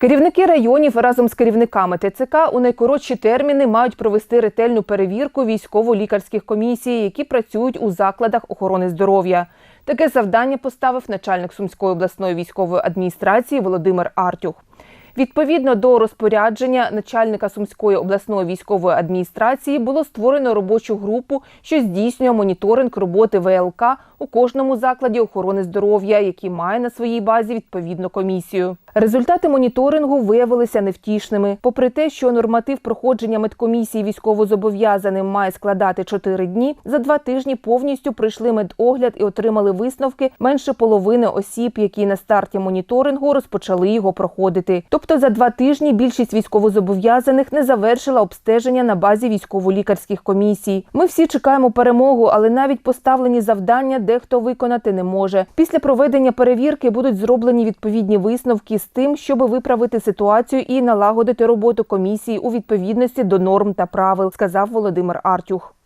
Керівники районів разом з керівниками ТЦК у найкоротші терміни мають провести ретельну перевірку військово-лікарських комісій, які працюють у закладах охорони здоров'я. Таке завдання поставив начальник Сумської обласної військової адміністрації Володимир Артюх. Відповідно до розпорядження начальника Сумської обласної військової адміністрації було створено робочу групу, що здійснює моніторинг роботи ВЛК у кожному закладі охорони здоров'я, який має на своїй базі відповідну комісію. Результати моніторингу виявилися невтішними. Попри те, що норматив проходження медкомісії військовозобов'язаним має складати 4 дні, за два тижні повністю пройшли медогляд і отримали висновки менше половини осіб, які на старті моніторингу розпочали його проходити. Тобто за два тижні більшість військовозобов'язаних не завершила обстеження на базі військово-лікарських комісій. Ми всі чекаємо перемогу, але навіть поставлені завдання дехто виконати не може. Після проведення перевірки будуть зроблені відповідні висновки з тим, щоб виправити ситуацію і налагодити роботу комісії у відповідності до норм та правил, сказав Володимир Артюх.